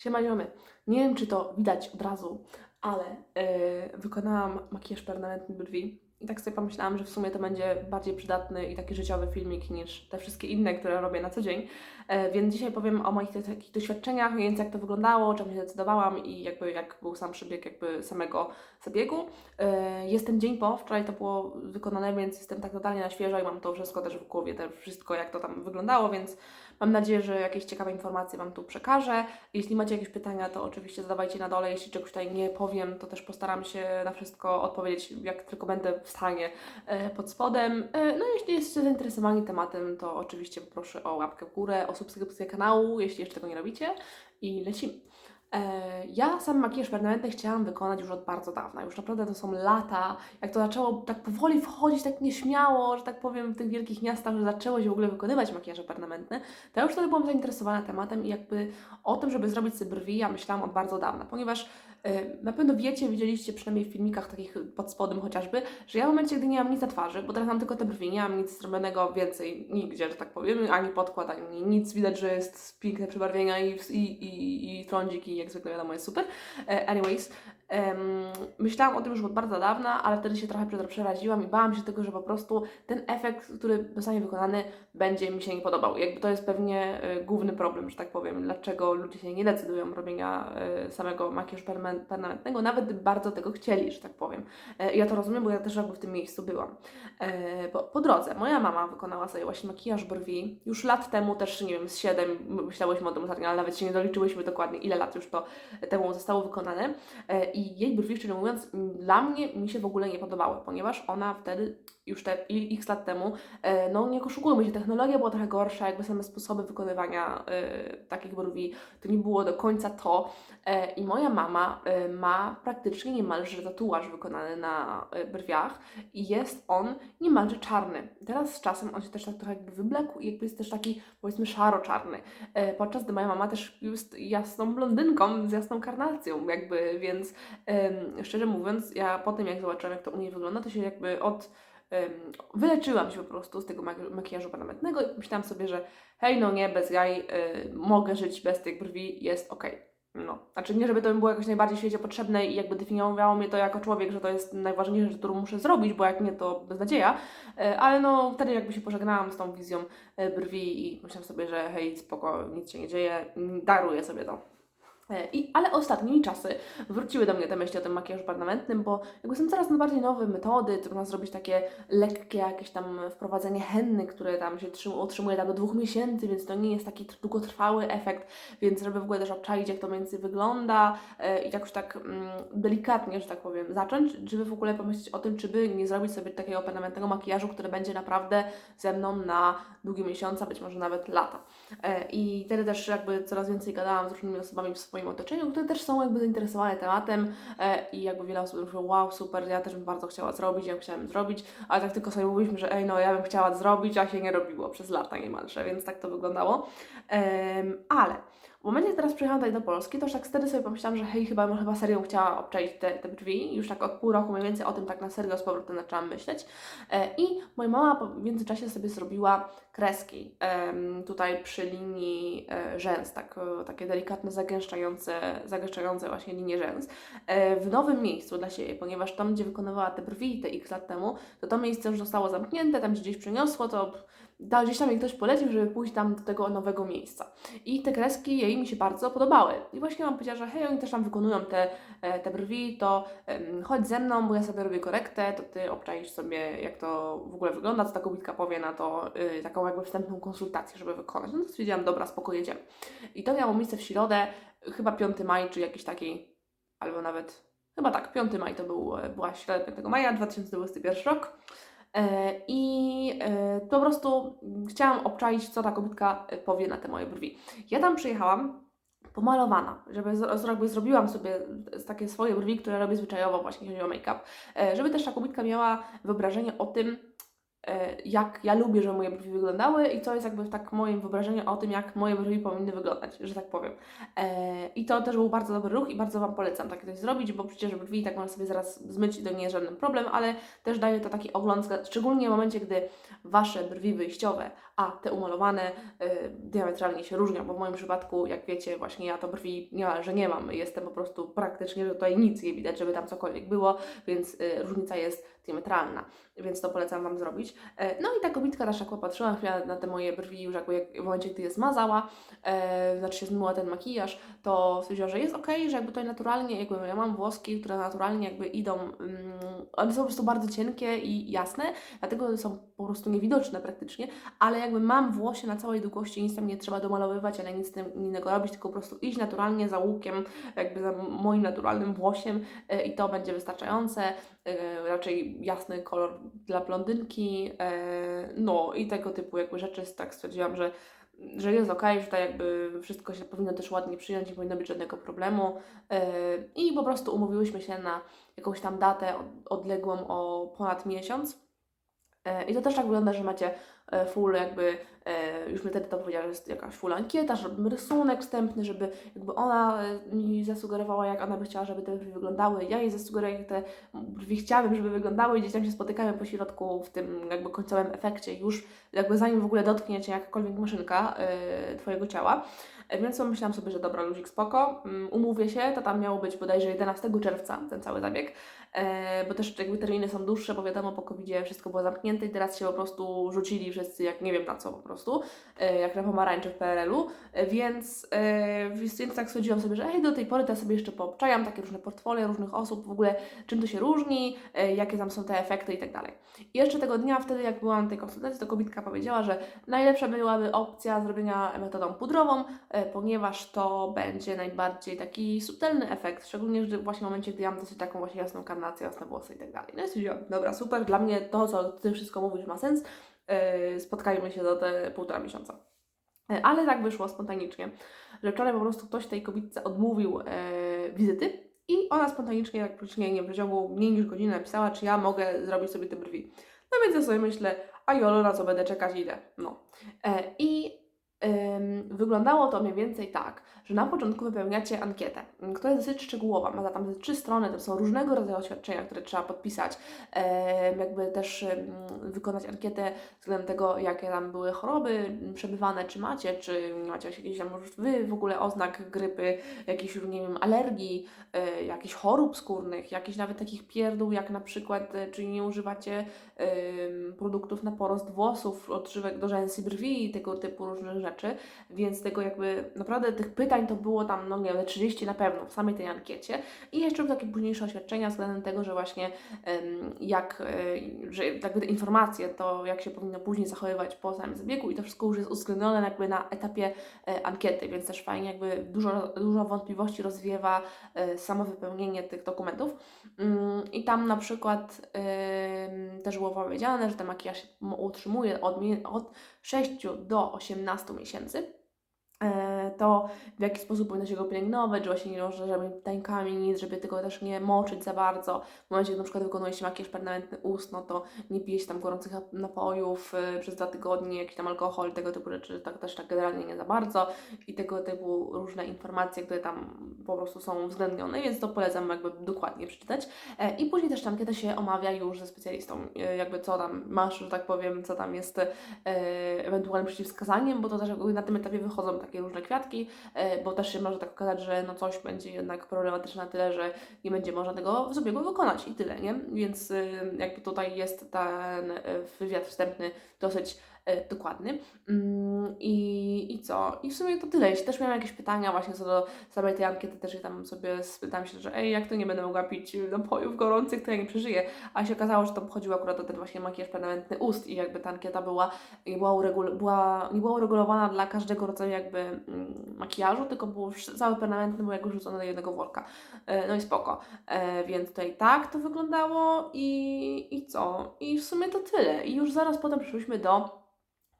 Siema ziomy. Nie wiem, czy to widać od razu, ale yy, wykonałam makijaż permanentny brwi i tak sobie pomyślałam, że w sumie to będzie bardziej przydatny i taki życiowy filmik niż te wszystkie inne, które robię na co dzień. E, więc dzisiaj powiem o moich takich doświadczeniach, więcej jak to wyglądało, czemu się decydowałam i jakby jak był sam przebieg jakby samego zabiegu. E, Jestem dzień po, wczoraj to było wykonane, więc jestem tak totalnie na świeżo i mam to wszystko też w głowie, te wszystko jak to tam wyglądało, więc mam nadzieję, że jakieś ciekawe informacje Wam tu przekażę. Jeśli macie jakieś pytania, to oczywiście zadawajcie na dole. Jeśli czegoś tutaj nie powiem, to też postaram się na wszystko odpowiedzieć, jak tylko będę w stanie e, pod spodem. E, No jeśli jesteście zainteresowani tematem, to oczywiście poproszę o łapkę w górę, o subskrypcję kanału, jeśli jeszcze tego nie robicie i lecimy. E, Ja sam makijaż permanentny chciałam wykonać już od bardzo dawna. Już naprawdę to są lata. Jak to zaczęło tak powoli wchodzić, tak nieśmiało, że tak powiem, w tych wielkich miastach, że zaczęło się w ogóle wykonywać makijaże permanentne, to ja już wtedy byłam zainteresowana tematem i jakby o tym, żeby zrobić sobie brwi, ja myślałam od bardzo dawna, ponieważ na pewno wiecie, widzieliście przynajmniej w filmikach takich pod spodem chociażby, że ja w momencie, gdy nie mam nic na twarzy, bo teraz mam tylko te brwi, nie mam nic zrobionego więcej nigdzie, że tak powiem, ani podkład, ani nic, widać, że jest piękne przebarwienia i, i, i, i trądzik i jak zwykle wiadomo jest super. E, anyways, myślałam o tym już od bardzo dawna, ale wtedy się trochę przera- przeraziłam i bałam się tego, że po prostu ten efekt, który zostanie wykonany, będzie mi się nie podobał. Jakby to jest pewnie e, główny problem, że tak powiem, dlaczego ludzie się nie decydują robienia e, samego makijażu perma- permanentnego, nawet bardzo tego chcieli, że tak powiem. E, ja to rozumiem, bo ja też jakby w tym miejscu byłam. Po drodze moja mama wykonała sobie właśnie makijaż brwi. Już lat temu, też nie wiem, z 7 myślałyśmy o tym ostatnio, ale nawet się nie doliczyłyśmy dokładnie, ile lat już to temu zostało wykonane. I jej brwi, szczerze mówiąc, dla mnie mi się w ogóle nie podobały, ponieważ ona wtedy, już te x lat temu, e, no nie oszukujmy się, technologia była trochę gorsza, jakby same sposoby wykonywania e, takich brwi, to nie było do końca to. E, I moja mama e, ma praktycznie niemalże tatuaż wykonany na e, brwiach i jest on niemalże czarny. Teraz z czasem on się też tak trochę jakby wyblekł i jakby jest też taki powiedzmy szaro-czarny. E, podczas gdy moja mama też jest jasną blondynką z jasną karnacją jakby, więc em, szczerze mówiąc, ja po tym jak zobaczyłam jak to u niej wygląda, to się jakby od wyleczyłam się po prostu z tego mak- makijażu permanentnego i myślałam sobie, że hej, no nie, bez jaj, y, mogę żyć bez tych brwi, jest okej. No, znaczy nie, żeby to mi było jakoś najbardziej w świecie potrzebne i jakby definiowało mnie to jako człowiek, że to jest najważniejsza rzecz, którą muszę zrobić, bo jak nie, to beznadzieja. E, Ale no, wtedy jakby się pożegnałam z tą wizją e, brwi i myślałam sobie, że hej, spoko, nic się nie dzieje, daruję sobie to. E, I, ale ostatnimi czasy wróciły do mnie te myśli o tym makijażu permanentnym, bo jakby są coraz bardziej nowe metody, to można zrobić takie lekkie jakieś tam wprowadzenie henny, które tam się trzym- utrzymuje tam do dwóch miesięcy, więc to nie jest taki tr- długotrwały efekt, więc żeby w ogóle też obczaić, jak to mniej więcej wygląda e, i jakoś tak mm, delikatnie, że tak powiem, zacząć, żeby w ogóle pomyśleć o tym, czy by nie zrobić sobie takiego permanentnego makijażu, który będzie naprawdę ze mną na długie miesiące, być może nawet lata. E, I wtedy też jakby coraz więcej gadałam z różnymi osobami w swoim otoczeniu, które też są jakby zainteresowane tematem e, i jakby wiele osób mówiło, wow, super, ja też bym bardzo chciała zrobić, ja chciałam zrobić, ale tak tylko sobie mówiliśmy, że ej, no ja bym chciała zrobić, a się nie robiło przez lata niemalże, więc tak to wyglądało. Ale w momencie, jak teraz przyjechałam tutaj do Polski, to już tak wtedy sobie pomyślałam, że hej, chyba chyba serio chciała obczaić te, te drzwi. Już tak od pół roku mniej więcej o tym tak na serio z powrotem zaczęłam myśleć. E, I moja mama w międzyczasie sobie zrobiła kreski tutaj przy linii e, rzęs, tak, e, takie delikatne, zagęszczające, zagęszczające właśnie linie rzęs. W nowym miejscu dla siebie, ponieważ tam, gdzie wykonywała te brwi te x lat temu, to to miejsce już zostało zamknięte, tam gdzieś przeniosło, to da, gdzieś tam jej ktoś polecił, żeby pójść tam do tego nowego miejsca. I te kreski jej mi się bardzo podobały. I właśnie mam powiedziała, że hej, oni też tam wykonują te, e, te brwi, to chodź ze mną, bo ja sobie robię korektę, to ty obczaisz sobie, jak to w ogóle wygląda, co ta kobitka powie na to, y, taką jakby wstępną konsultację, żeby wykonać. No to stwierdziłam, dobra, spoko, jedziemy. I to miało miejsce w środę, chyba 5 maj, czy jakiś taki, albo nawet, chyba tak, 5 maj to był, e, była środa 5 maja, 2021 rok. E, I e, po prostu chciałam obczaić, co ta kobitka e, powie na te moje brwi. Ja tam przyjechałam pomalowana, żeby zrobię, zrobiłam sobie takie swoje brwi, które robię zwyczajowo właśnie, jeśli chodzi o make-up, żeby też ta kobitka miała wyobrażenie o tym, jak ja lubię, żeby moje brwi wyglądały i co jest jakby w tak moim wyobrażeniu o tym, jak moje brwi powinny wyglądać, że tak powiem. E, I to też był bardzo dobry ruch i bardzo Wam polecam takie coś zrobić, bo przecież brwi tak można sobie zaraz zmyć i to nie jest żaden problem, ale też daje to taki ogląd, szczególnie w momencie, gdy Wasze brwi wyjściowe a te umalowane y, diametralnie się różnią, bo w moim przypadku, jak wiecie, właśnie ja to brwi nie ma, że nie mam, jestem po prostu praktycznie, że tutaj nic nie widać, żeby tam cokolwiek było, więc y, różnica jest diametralna, więc to polecam Wam zrobić. E, No i ta kobitka nasza popatrzyła chwilę na te moje brwi już jakby jak, w momencie, gdy je zmazała, e, znaczy się zmyła ten makijaż, to stwierdziła, że jest okej, że jakby tutaj naturalnie, jakby ja mam włoski, które naturalnie jakby idą, mm, one są po prostu bardzo cienkie i jasne, dlatego są po prostu niewidoczne praktycznie, ale jakby mam włosie na całej długości, nic tam nie trzeba domalowywać, ale nic z tym innego robić, tylko po prostu iść naturalnie za łukiem, jakby za moim naturalnym włosiem e, i to będzie wystarczające. E, Raczej jasny kolor dla blondynki, e, no i tego typu jakby rzeczy, tak stwierdziłam, że że jest ok, że tutaj jakby wszystko się powinno też ładnie przyjąć, nie powinno być żadnego problemu. I po prostu umówiłyśmy się na jakąś tam datę od- odległą o ponad miesiąc. I to też tak wygląda, że macie full jakby, e, już mi wtedy to powiedziała, że jest jakaś full ankieta, że robimy rysunek wstępny, żeby jakby ona e, mi zasugerowała, jak ona by chciała, żeby te brwi wyglądały. Ja jej zasugeruję, jak te brwi chciałabym, żeby wyglądały i gdzieś tam się spotykamy po środku w tym jakby końcowym efekcie już jakby zanim w ogóle dotknie Cię jakakolwiek maszynka e, Twojego ciała. E, Więc pomyślałam sobie, że dobra, luzik spoko, mm, umówię się, to tam miało być bodajże 11 czerwca ten cały zabieg, e, bo też jakby terminy są dłuższe, bo wiadomo, po covid wszystko było zamknięte i teraz się po prostu rzucili wszyscy, jak nie wiem na co po prostu, e, jak na pomarańcze w PRL-u, e, więc, e, więc, więc tak stwierdziłam sobie, że ej, do tej pory to ja sobie jeszcze poobczajam takie różne portfolia różnych osób, w ogóle czym to się różni, jakie tam są te efekty i tak dalej. I jeszcze tego dnia, wtedy jak byłam na tej konsultacji, to kobitka powiedziała, że najlepsza byłaby opcja zrobienia metodą pudrową, ponieważ to będzie najbardziej taki subtelny efekt, szczególnie że właśnie w momencie, gdy ja mam dosyć taką właśnie jasną karnację, jasne włosy i tak dalej. No i dobra, super, dla mnie to, co Ty wszystko mówisz ma sens, spotkajmy się za te półtora miesiąca. E, Ale tak wyszło spontanicznie, że wczoraj po prostu ktoś tej kobitce odmówił e, wizyty i ona spontanicznie, jak praktycznie nie w mniej niż godziny napisała, czy ja mogę zrobić sobie te brwi. No więc ja sobie myślę, a jolo, na co będę czekać, idę. No. I wyglądało to mniej więcej tak, że na początku wypełniacie ankietę, m, która jest dosyć szczegółowa, ma tam trzy strony, to są różnego rodzaju oświadczenia, które trzeba podpisać, jakby też wykonać ankietę względem tego, jakie tam były choroby m, przebywane, czy macie, czy macie jakichś tam już wy w ogóle oznak grypy, jakichś, nie wiem, alergii, e, jakichś chorób skórnych, jakichś nawet takich pierdół, jak na przykład, e, czy nie używacie produktów na porost włosów, odżywek do brwi i tego typu różnych rzeczy, więc tego jakby naprawdę tych pytań to było tam, no nie wiem, 30 na pewno w samej tej ankiecie i jeszcze takie późniejsze oświadczenia względem tego, że właśnie jak, e, że jakby te informacje, to jak się powinno później zachowywać po samym zabiegu i to wszystko już jest uwzględnione jakby na etapie e, ankiety, więc też fajnie jakby dużo, dużo wątpliwości rozwiewa e, samo wypełnienie tych dokumentów. Mm, I tam na przykład też było powiedziane, że ten makijaż się utrzymuje od, od 6 do 18 miesięcy. To w jaki sposób powinno się go pielęgnować, że właśnie nie można żadnymi tańkami, nic, żeby tego też nie moczyć za bardzo. W momencie, gdy na przykład wykonuje się makijaż permanentny ust, no to nie pije się tam gorących nap- napojów y, przez dwa tygodnie, jakiś tam alkohol, tego typu rzeczy, tak też tak generalnie nie za bardzo i tego typu różne informacje, które tam po prostu są uwzględnione, więc to polecam jakby dokładnie przeczytać. E, I później też tam kiedy się omawia już ze specjalistą, e, jakby co tam masz, że tak powiem, co tam jest e, ewentualnym przeciwwskazaniem, bo to też na tym etapie wychodzą takie różne kwiatki, e, bo też się może tak okazać, że no coś będzie jednak problematyczne na tyle, że nie będzie można tego zabiegu wykonać i tyle, nie? Więc e, jakby tutaj jest ten e, wywiad wstępny dosyć dokładny. Mm, I, I co? I w sumie to tyle. Jeśli też miałam jakieś pytania właśnie co do samej tej ankiety, też je tam sobie spytałam się, że ej, jak to nie będę mogła pić napojów gorących, to ja nie przeżyję. A się okazało, że to chodziło akurat o ten właśnie makijaż permanentny ust i jakby ta ankieta była, nie była, uregul- była, nie była uregulowana dla każdego rodzaju jakby mm, makijażu, tylko wsz- cały permanentny był jakby rzucony do jednego worka. E, no i spoko. E, więc tutaj tak to wyglądało i, i co? I w sumie to tyle. I już zaraz potem przeszliśmy do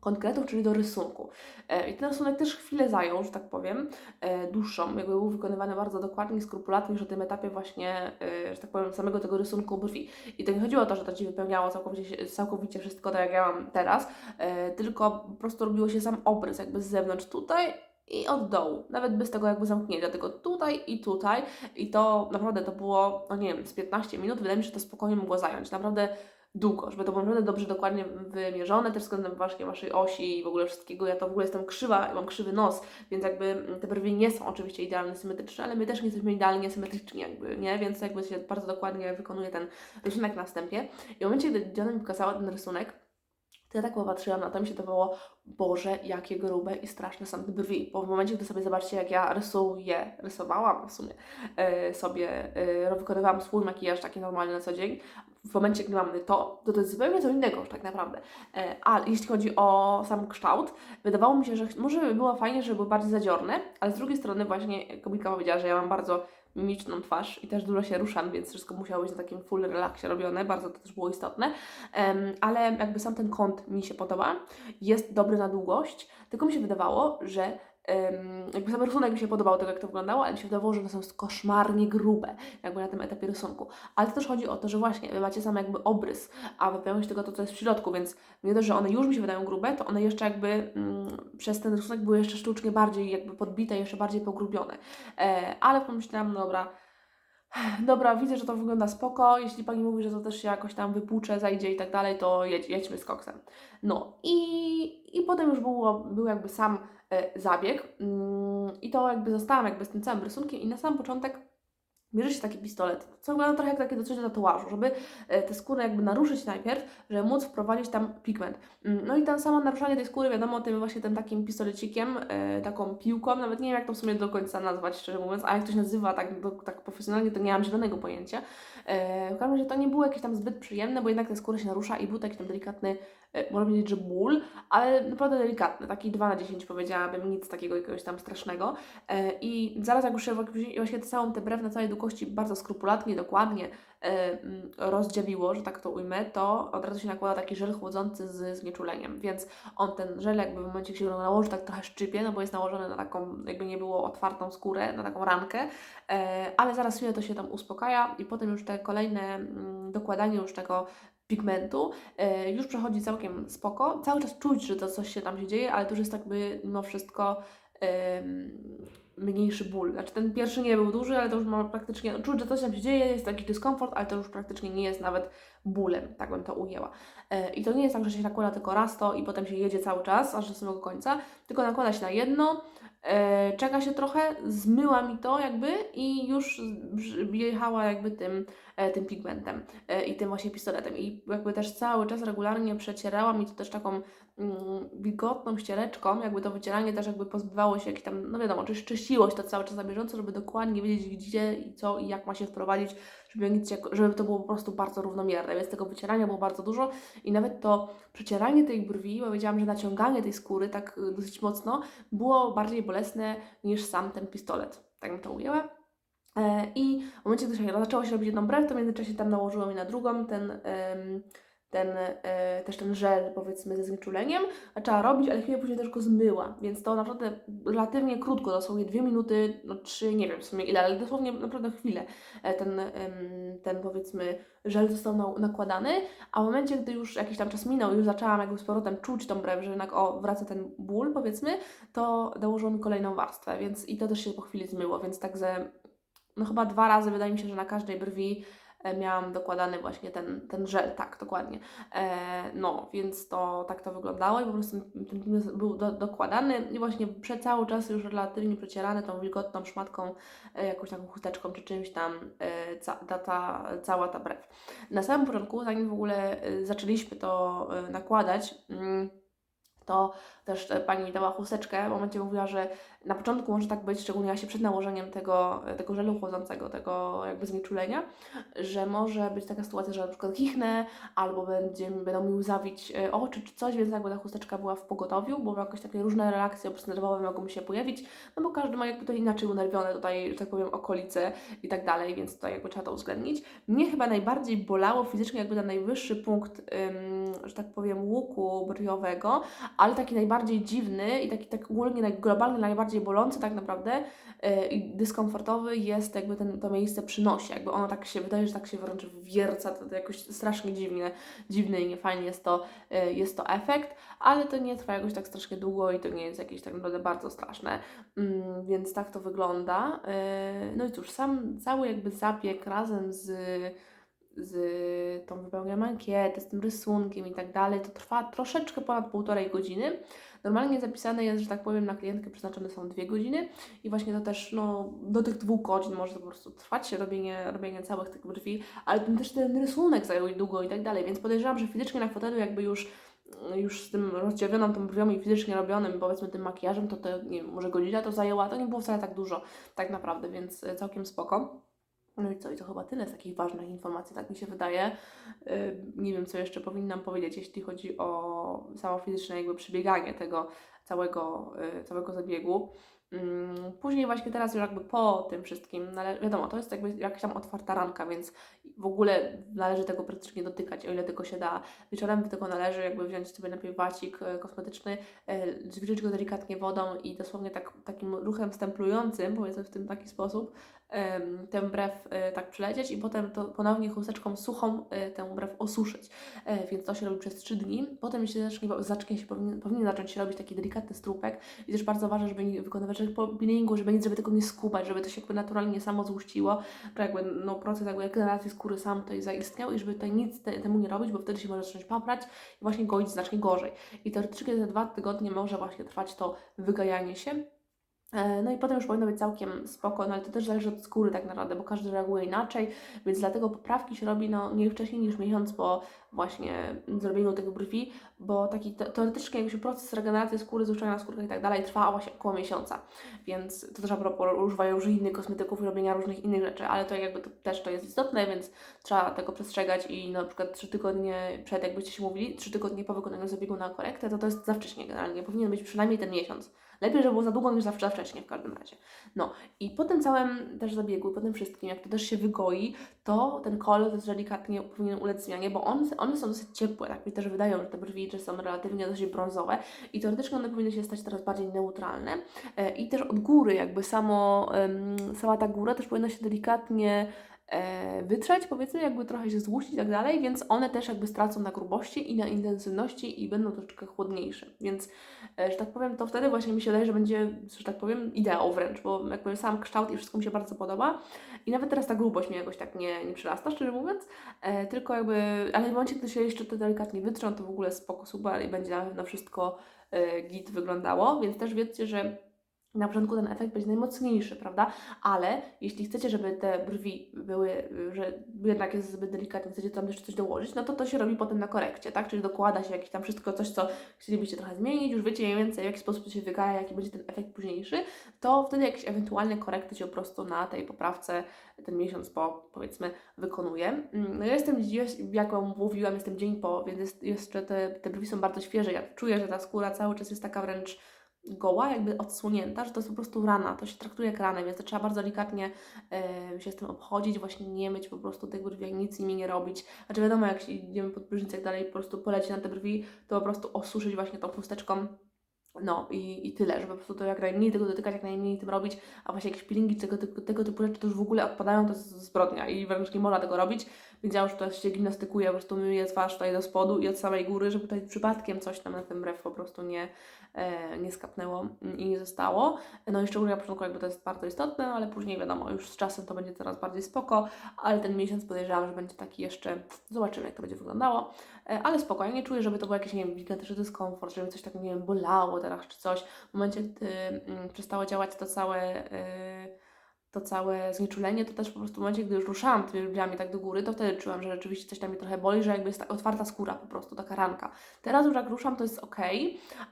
konkretów, czyli do rysunku. E, I ten rysunek też chwilę zajął, że tak powiem, e, dłuższą, jakby był wykonywany bardzo dokładnie i skrupulatnie już na tym etapie właśnie, e, że tak powiem, samego tego rysunku brwi. I to nie chodziło o to, że to Ci wypełniało całkowicie, całkowicie wszystko tak, jak ja mam teraz, tylko po prostu robiło się sam obrys jakby z zewnątrz tutaj i od dołu, nawet bez tego jakby zamknięcia, tylko tutaj i tutaj. I to naprawdę to było, no nie wiem, z 15 minut, wydaje mi się, że to spokojnie mogło zająć, naprawdę długo, żeby to było naprawdę dobrze, dokładnie wymierzone, też względem właśnie waszej osi i w ogóle wszystkiego. Ja to w ogóle jestem krzywa, mam krzywy nos, więc jakby te brwi nie są oczywiście idealnie symetryczne, ale my też nie jesteśmy idealnie symetryczni jakby, nie? Więc jakby się bardzo dokładnie wykonuje ten rysunek na wstępie. I w momencie, gdy Diana mi pokazała ten rysunek, to ja tak popatrzyłam na to mi się to było, Boże, jakie grube i straszne są te brwi. Bo w momencie, gdy sobie zobaczycie, jak ja rysuję, rysowałam w sumie yy, sobie, yy, wykonywałam swój makijaż taki normalny na co dzień, w momencie, gdy mamy to, to to jest zupełnie co innego tak naprawdę. Yy, a jeśli chodzi o sam kształt, wydawało mi się, że może by było fajnie, żeby były bardziej zadziorne, ale z drugiej strony właśnie kobitka powiedziała, że ja mam bardzo mimiczną twarz i też dużo się ruszam, więc wszystko musiało być na takim full relaksie robione, bardzo to też było istotne, ale jakby sam ten kąt mi się podoba, jest dobry na długość, tylko mi się wydawało, że jakby sam rysunek mi się podobał tego, jak to wyglądało, ale mi się wydawało, że one są koszmarnie grube, jakby na tym etapie rysunku. Ale to też chodzi o to, że właśnie wy macie sam jakby obrys, a wypełnić tego to, co jest w środku, więc nie dość, że one już mi się wydają grube, to one jeszcze jakby mm, przez ten rysunek były jeszcze sztucznie bardziej jakby podbite, jeszcze bardziej pogrubione. E, ale pomyślałam, no dobra, Dobra, widzę, że to wygląda spoko. Jeśli pani mówi, że to też się jakoś tam wypłucze, zajdzie i tak dalej, to jedź, jedźmy z koksem. No i, i potem już było, był jakby sam zabieg mm, i to jakby zostałam jakby z tym całym rysunkiem i na sam początek bierze się taki pistolet, co wygląda trochę jak takie dotrzecie tatuażu, żeby e, tę skórę jakby naruszyć najpierw, żeby móc wprowadzić tam pigment. Mm, No i tam samo naruszanie tej skóry, wiadomo, tym właśnie tym takim pistolecikiem, e, taką piłką, nawet nie wiem jak to w sumie do końca nazwać, szczerze mówiąc, a jak to się nazywa tak, do, tak profesjonalnie, to nie mam zielonego pojęcia. E, w każdym razie to nie było jakieś tam zbyt przyjemne, bo jednak ta skóra się narusza i był taki tam delikatny, e, można powiedzieć, że ból, ale naprawdę delikatny, taki 2 na 10 powiedziałabym, nic takiego jakiegoś tam strasznego. E, I zaraz jak już się właśnie całą tę brew na całej długości bardzo skrupulatnie, dokładnie e, mm, rozdziawiło, że tak to ujmę, to od razu się nakłada taki żel chłodzący z znieczuleniem, więc on ten żel jakby w momencie, kiedy go nałoży, tak trochę szczypie, no bo jest nałożony na taką, jakby nie było otwartą skórę, na taką rankę, e, ale zaraz chwilę to się tam uspokaja i potem już te kolejne mm, dokładanie już tego pigmentu e, już przechodzi całkiem spoko. Cały czas czuć, że to coś się tam się dzieje, ale to już jest jakby mimo wszystko em, mniejszy ból. Znaczy ten pierwszy nie był duży, ale to już ma praktycznie, no, czuć, że coś tam się dzieje, jest taki dyskomfort, ale to już praktycznie nie jest nawet bólem, tak bym to ujęła. E, I to nie jest tak, że się nakłada tylko raz to i potem się jedzie cały czas, aż do samego końca, tylko nakłada się na jedno, czeka się trochę, zmyła mi to jakby i już jechała jakby tym, e, tym pigmentem e, i tym właśnie pistoletem. I jakby też cały czas regularnie przecierałam i to też taką mm, wilgotną ściereczką, jakby to wycieranie też jakby pozbywało się jakichś tam, no wiadomo, czy czyściło się to cały czas na bieżąco, żeby dokładnie wiedzieć gdzie i co i jak ma się wprowadzić, żeby, nic, się- żeby to było po prostu bardzo równomierne, więc tego wycierania było bardzo dużo i nawet to przecieranie tej brwi, bo wiedziałam, że naciąganie tej skóry tak y, dosyć mocno było bardziej bolesne niż sam ten pistolet. Tak bym to ujęła. E, I w momencie, gdy się zaczęło się robić jedną brew, to w międzyczasie tam nałożyłam i na drugą ten, em, ten e, też ten żel powiedzmy ze znieczuleniem. Zaczęła robić, ale chwilę później też go zmyła, więc to naprawdę relatywnie krótko, dosłownie dwie minuty, no trzy, nie wiem w sumie ile, ale dosłownie naprawdę chwilę e, ten, ten powiedzmy żel został na, nakładany, a w momencie, gdy już jakiś tam czas minął już zaczęłam jakby z powrotem czuć tą brew, że jednak o, wraca ten ból powiedzmy, to dołożyło mi kolejną warstwę, więc i to też się po chwili zmyło, więc tak ze no chyba dwa razy wydaje mi się, że na każdej brwi miałam dokładany właśnie ten, ten żel, tak, dokładnie. E, no, więc to tak to wyglądało i po prostu ten pigment był do, dokładany i właśnie przez cały czas już relatywnie przecierany tą wilgotną szmatką, e, jakąś taką chusteczką czy czymś tam e, ca, ta, ta, cała ta brew. Na samym początku, zanim w ogóle e, zaczęliśmy to e, nakładać, mm, to też e, pani mi dała chusteczkę, w momencie mówiła, że na początku może tak być, szczególnie właśnie przed nałożeniem tego, tego żelu chłodzącego, tego jakby znieczulenia, że może być taka sytuacja, że na przykład kichnę, albo będzie, będą mi łzawić e, oczy czy coś, więc jakby ta chusteczka była w pogotowiu, bo jakoś takie różne reakcje obstnerwowe mogą się pojawić, no bo każdy ma jakby to inaczej unerwione tutaj, że tak powiem, okolice i tak dalej, więc tutaj jakby trzeba to uwzględnić. Mnie chyba najbardziej bolało fizycznie jakby ten najwyższy punkt, ym, że tak powiem, łuku brwiowego, ale taki najbardziej dziwny i taki tak ogólnie naj- globalnie najbardziej bolący tak naprawdę yy, i dyskomfortowy jest jakby ten, to miejsce przy nosie, jakby ono tak się, wydaje, że tak się wręcz wierca, to, to jakoś strasznie dziwnie, dziwny i niefajnie jest to, yy, jest to efekt, ale to nie trwa jakoś tak strasznie długo i to nie jest jakieś tak naprawdę bardzo straszne, mm, więc tak to wygląda. Yy, no i cóż, sam cały jakby zabieg razem z z tą wypełnianiem ankiety, z tym rysunkiem i tak dalej, to trwa troszeczkę ponad półtorej godziny. Normalnie zapisane jest, że tak powiem, na klientkę przeznaczone są dwie godziny i właśnie to też no, do tych dwóch godzin może to po prostu trwać, robienie, robienie całych tych brwi, ale też ten rysunek zajął długo i tak dalej, więc podejrzewam, że fizycznie na fotelu jakby już już z tym rozdziawioną tą brwią i fizycznie robionym, powiedzmy tym makijażem, to te, nie wiem, może godzina to zajęła, to nie było wcale tak dużo, tak naprawdę, więc całkiem spoko. No i co, i to chyba tyle z takich ważnych informacji, tak mi się wydaje. Yy, Nie wiem, co jeszcze powinnam powiedzieć, jeśli chodzi o samo fizyczne jakby przebieganie tego całego, yy, całego zabiegu. Ym, Później właśnie teraz już jakby po tym wszystkim, nale- wiadomo, to jest jakby jakaś tam otwarta ranka, więc w ogóle należy tego praktycznie dotykać, o ile tylko się da. Wieczorem tylko należy jakby wziąć sobie najpierw wacik e, kosmetyczny, zwilżyć go delikatnie wodą i dosłownie tak, takim ruchem stemplującym, powiedzmy w tym taki sposób, tę brew e, tak przelecieć i potem to ponownie chusteczką suchą e, tę brew osuszyć. E, Więc to się robi przez 3 dni. Potem się zacznie, zacznie się, powinien, powinien zacząć się robić taki delikatny strupek i też bardzo ważne, żeby wykonywać po peelingu, żeby nic, żeby tego nie skubać, żeby to się jakby naturalnie samo złuściło, że jakby no, proces jakby regeneracji skóry sam tutaj zaistniał i żeby tutaj nic te, temu nie robić, bo wtedy się może zacząć paprać i właśnie goić znacznie gorzej. I teoretycznie te dwa tygodnie może właśnie trwać to wygajanie się. E, No i potem już powinno być całkiem spoko, no ale to też zależy od skóry tak naprawdę, bo każdy reaguje inaczej, więc dlatego poprawki się robi no nie wcześniej niż miesiąc po właśnie zrobieniu tych brwi, bo taki te, teoretycznie jakby proces regeneracji skóry, złuszczenia skórki i tak dalej trwa właśnie około miesiąca, więc to też a propos używają różnych innych kosmetyków i robienia różnych innych rzeczy, ale to jakby to też to jest istotne, więc trzeba tego przestrzegać i na przykład trzy tygodnie przed, jakbyście się mówili, trzy tygodnie po wykonaniu zabiegu na korektę, to to jest za wcześnie generalnie, powinien być przynajmniej ten miesiąc. Lepiej, żeby było za długo niż za wcześnie w każdym razie. No i po tym całym też zabiegu, po tym wszystkim, jak to też się wygoi, to ten kolor też delikatnie powinien ulec zmianie, bo on, one są dosyć ciepłe, tak mi też wydają, że te brwi że są relatywnie dosyć brązowe i teoretycznie one powinny się stać teraz bardziej neutralne e, i też od góry jakby samo, sama ta góra też powinna się delikatnie wytrzeć, powiedzmy, jakby trochę się złuścić i tak dalej, więc one też jakby stracą na grubości i na intensywności i będą troszeczkę chłodniejsze, więc, e, że tak powiem, to wtedy właśnie mi się wydaje, że będzie, że tak powiem, ideał wręcz, bo jakby sam kształt i wszystko mi się bardzo podoba. I nawet teraz ta grubość mnie jakoś tak nie, nie przyrasta, szczerze mówiąc, e, tylko jakby, ale w momencie, gdy się jeszcze to delikatnie wytrzą, to w ogóle spoko, super i będzie na pewno wszystko e, git wyglądało, więc też wiedzcie, że na początku ten efekt będzie najmocniejszy, prawda? Ale jeśli chcecie, żeby te brwi były, że jednak jest zbyt delikatnie, chcecie tam jeszcze coś dołożyć, no to to się robi potem na korekcie, tak? Czyli dokłada się jakieś tam wszystko, coś, co chcielibyście trochę zmienić, już wiecie mniej więcej, w jaki sposób to się wygaja, jaki będzie ten efekt późniejszy, to wtedy jakieś ewentualne korekty się po prostu na tej poprawce ten miesiąc po, powiedzmy, wykonuję. Mm, No ja jestem, jest- jak Wam mówiłam, jestem dzień po, więc jeszcze te, te brwi są bardzo świeże. Ja czuję, że ta skóra cały czas jest taka wręcz goła, jakby odsłonięta, że to jest po prostu rana, to się traktuje jak ranę, więc to trzeba bardzo delikatnie e, się z tym obchodzić, właśnie nie myć po prostu tych brwi, jak nic nimi nie robić. Znaczy wiadomo, jak się idziemy pod prysznic i tak dalej, po prostu poleci na te brwi, to po prostu osuszyć właśnie tą chusteczką no i, i tyle, żeby po prostu to jak najmniej tego dotykać, jak najmniej tym robić, a właśnie jakieś peelingi, tego, tego, tego typu rzeczy to już w ogóle odpadają, to jest zbrodnia i wręcz nie można tego robić, ja już tutaj się gimnastykuję, po prostu myję twarz tutaj do spodu i od samej góry, żeby tutaj przypadkiem coś tam na tym brew po prostu nie, e, nie skapnęło i nie zostało. No i szczególnie na początku jakby to jest bardzo istotne, ale później wiadomo, już z czasem to będzie coraz bardziej spoko, ale ten miesiąc podejrzewam, że będzie taki jeszcze, zobaczymy jak to będzie wyglądało. E, Ale spokojnie, nie czuję, żeby to był jakiś, nie wiem, gigantyczny dyskomfort, żeby coś tak, nie wiem, bolało teraz czy coś. W momencie, gdy mm, przestało działać to całe, y, to całe znieczulenie, to też po prostu w momencie, gdy już ruszałam tymi brwiami tak do góry, to wtedy czułam, że rzeczywiście coś tam mnie trochę boli, że jakby jest tak otwarta skóra po prostu, taka ranka. Teraz już jak ruszam, to jest ok,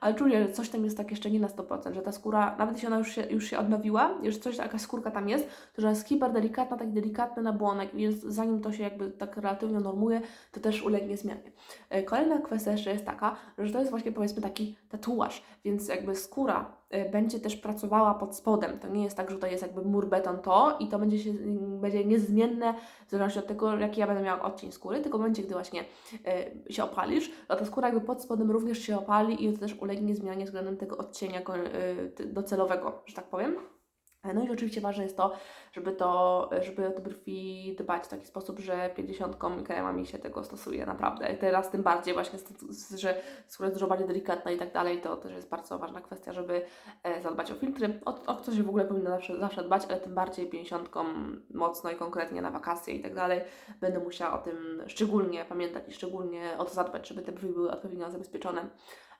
ale czuję, że coś tam jest tak jeszcze nie na 100%, że ta skóra, nawet jeśli ona już się, już się odnowiła, już coś, jakaś skórka tam jest, to że jest hiper delikatna, taki delikatny nabłonek, więc zanim to się jakby tak relatywnie normuje, to też ulegnie zmianie. E, Kolejna kwestia jeszcze jest taka, że to jest właśnie powiedzmy taki tatuaż, więc jakby skóra będzie też pracowała pod spodem. To nie jest tak, że to jest jakby mur beton to i to będzie się będzie niezmienne w zależności od tego, jaki ja będę miała odcień skóry, tylko momencie, gdy właśnie e, się opalisz, to ta skóra jakby pod spodem również się opali i to też ulegnie zmianie względem tego odcienia ty- docelowego, że tak powiem. E, No i oczywiście ważne jest to, żeby to, żeby o te brwi dbać w taki sposób, że 50 i kremami się tego stosuje naprawdę. Teraz tym bardziej właśnie, że skóra jest dużo bardziej delikatna i tak dalej, to też jest bardzo ważna kwestia, żeby e, zadbać o filtry, o, o co się w ogóle powinno zawsze, zawsze dbać, ale tym bardziej 50 mocno i konkretnie na wakacje i tak dalej. Będę musiała o tym szczególnie pamiętać i szczególnie o to zadbać, żeby te brwi były odpowiednio zabezpieczone.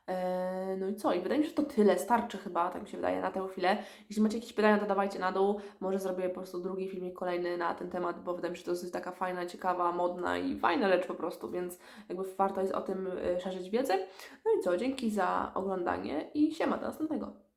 E, No i co? I wydaje mi się, że to tyle. Starczy chyba, tak mi się wydaje, na tę chwilę. Jeśli macie jakieś pytania, to dawajcie na dół. Może zrobię po prostu drugi filmik kolejny na ten temat, bo wydaje mi się, że to jest taka fajna, ciekawa, modna i fajna rzecz po prostu, więc jakby warto jest o tym e, szerzyć wiedzę. No i co? Dzięki za oglądanie i siema do następnego.